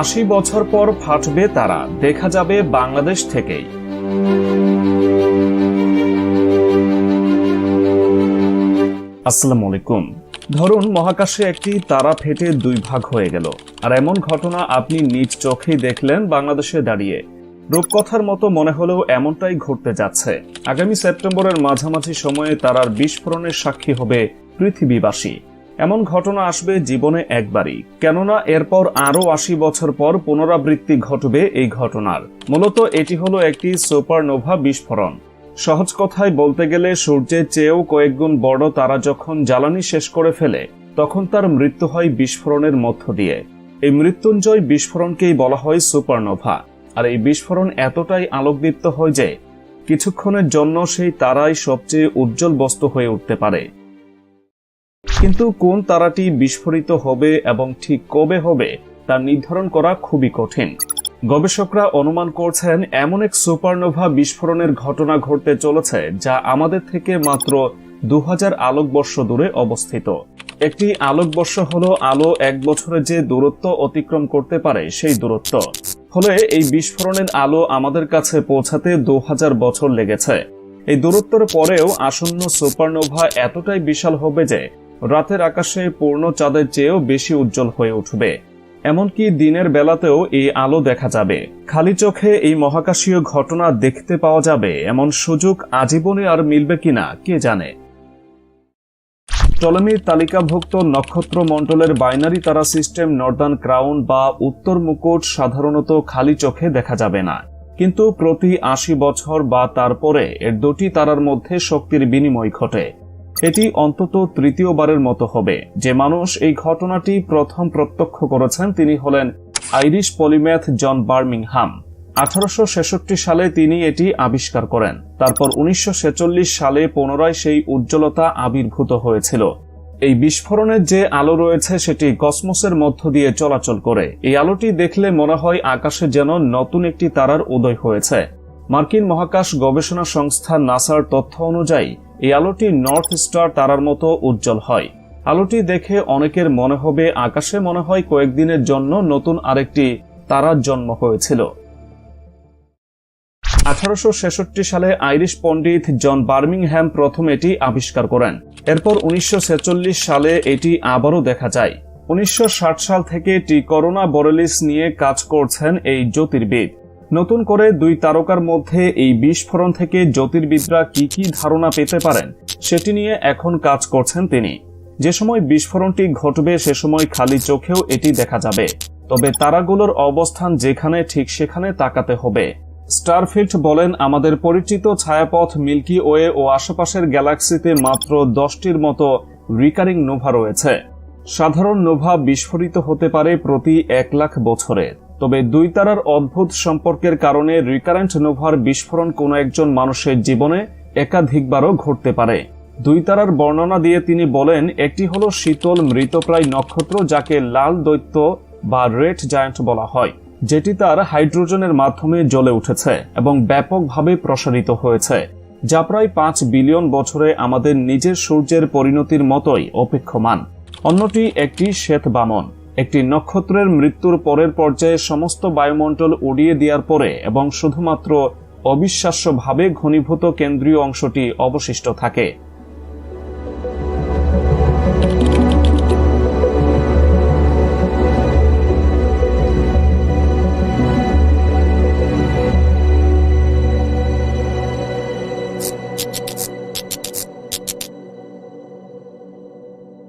আশি বছর পর ফাটবে তারা। দেখা যাবে বাংলাদেশ থেকেই। আসসালামু আলাইকুম ধরুন মহাকাশে একটি তারা ফেটে দুই ভাগ হয়ে গেল। আর এমন ঘটনা আপনি নিজ চোখেই দেখলেন বাংলাদেশে দাঁড়িয়ে। রূপকথার মতো মনে হলেও এমনটাই ঘটতে যাচ্ছে। আগামী সেপ্টেম্বরের মাঝামাঝি সময়ে তারার বিস্ফোরণের সাক্ষী হবে পৃথিবীবাসী। এমন ঘটনা আসবে জীবনে একবারই। কেননা এরপর আরও আশি বছর পর পুনরাবৃত্তি ঘটবে এই ঘটনার। মূলত এটি হলো একটি সুপারনোভা বিস্ফোরণ। সহজ কথায় বলতে গেলে সূর্যের চেয়েও কয়েকগুণ বড় তারা যখন জ্বালানি শেষ করে ফেলে, তখন তার মৃত্যু হয় বিস্ফোরণের মধ্য দিয়ে। এই মৃত্যুঞ্জয় বিস্ফোরণকেই বলা হয় সুপারনোভা। আর এই বিস্ফোরণ এতটাই আলোকদীপ্ত হয় যে, কিছুক্ষণের জন্য সেই তারাই সবচেয়ে উজ্জ্বল বস্তু হয়ে উঠতে পারে। কিন্তু কোন তারাটি বিস্ফোরিত হবে এবং ঠিক কবে হবে, তা নির্ধারণ করা খুবই কঠিন। গবেষকরা অনুমান করছেন, এমন এক সুপারনোভা বিস্ফোরণের ঘটনা ঘটতে চলেছে যা আমাদের থেকে মাত্র দু হাজার আলোকবর্ষ দূরে অবস্থিত। একটি আলোকবর্ষ হল আলো এক বছরে যে দূরত্ব অতিক্রম করতে পারে সেই দূরত্ব। ফলে এই বিস্ফোরণের আলো আমাদের কাছে পৌঁছাতে দু হাজার বছর লেগেছে। এই দূরত্বের পরেও আসন্ন সুপারনোভা এতটাই বিশাল হবে যে রাতের আকাশে পূর্ণ চাঁদের চেয়েও বেশি উজ্জ্বল হয়ে উঠবে। এমনকি দিনের বেলাতেও এই আলো দেখা যাবে। খালি চোখে এই মহাকাশীয় ঘটনা দেখতে পাওয়া যাবে, এমন সুযোগ আজীবনে আর মিলবে কিনা, কে জানে? টলেমির তালিকাভুক্ত নক্ষত্র মণ্ডলের বাইনারি তারা সিস্টেম নর্দার্ন ক্রাউন বা উত্তর মুকুট সাধারণত খালি চোখে দেখা যাবে না। কিন্তু প্রতি আশি বছর বা তারপরে এর দুটি তারার মধ্যে শক্তির বিনিময় ঘটে। এটি অন্তত তৃতীয়বারের মতো হবে। যে মানুষ এই ঘটনাটি প্রথম প্রত্যক্ষ করেছেন তিনি হলেন আইরিশ পলিম্যাথ জন বার্মিংহাম। আঠারোশ ছেষট্টি সালে তিনি এটি আবিষ্কার করেন। তারপর উনিশশো ছেচল্লিশ সালে পুনরায় সেই উজ্জ্বলতা আবির্ভূত হয়েছিল। এই বিস্ফোরণের যে আলো রয়েছে সেটি কসমোসের মধ্য দিয়ে চলাচল করে। এই আলোটি দেখলে মনে হয় আকাশে যেন নতুন একটি তারার উদয় হয়েছে। মার্কিন মহাকাশ গবেষণা সংস্থা নাসার তথ্য অনুযায়ী, এই আলোটি নর্থ স্টার তারার মতো উজ্জ্বল হয়। আলোটি দেখে অনেকের মনে হবে, আকাশে মনে হয় কয়েকদিনের জন্য নতুন আরেকটি তারার জন্ম হয়েছিল। আঠারোশ ছেষট্টি সালে আইরিশ পণ্ডিত জন বার্মিংহ্যাম প্রথম এটি আবিষ্কার করেন। এরপর উনিশশো ছেচল্লিশ সালে এটি আবারও দেখা যায়। উনিশশো ষাট সাল থেকে এটি করোনা বরেলিস নিয়ে কাজ করছেন এই জ্যোতির্বিদ। নতুন করে দুই তারকার মধ্যে এই বিস্ফোরণ থেকে জ্যোতির্বিদরা কি কি ধারণা পেতে পারেন, সেটি নিয়ে এখন কাজ করছেন তিনি। যে সময় বিস্ফোরণটি ঘটবে, সে সময় খালি চোখেও এটি দেখা যাবে। তবে তারাগুলোর অবস্থান যেখানে ঠিক সেখানে তাকাতে হবে। স্টারফিল্ড বলেন, আমাদের পরিচিত ছায়াপথ মিল্কি ওয়ে ও আশেপাশের গ্যালাক্সিতে মাত্র দশটির মতো রিকারিং নোভা রয়েছে। সাধারণ নোভা বিস্ফোরিত হতে পারে প্রতি এক লাখ বছরে। তবে দুই তারার অদ্ভুত সম্পর্কের কারণে রিকারেন্ট নোভার বিস্ফোরণ কোনো একজন মানুষের জীবনে একাধিকবারও ঘটতে পারে। দুই তারার বর্ণনা দিয়ে তিনি বলেন, একটি হলো শীতল মৃতপ্রায় নক্ষত্র যাকে লাল দৈত্য বা রেড জায়ান্ট বলা হয়, যেটি তার হাইড্রোজেনের মাধ্যমে জ্বলে উঠেছে এবং ব্যাপকভাবে প্রসারিত হয়েছে, যা প্রায় পাঁচ বিলিয়ন বছরে আমাদের নিজের সূর্যের পরিণতির মতোই অপেক্ষমান। অন্যটি একটি শ্বেত বামন। একটি নক্ষত্রের মৃত্যুর পরের পর্যায়ে সমস্ত বায়ুমণ্ডল উড়িয়ে দেওয়ার পরে এবং শুধুমাত্র অবিশ্বাস্যভাবে ঘনীভূত কেন্দ্রীয় অংশটি অবশিষ্ট থাকে।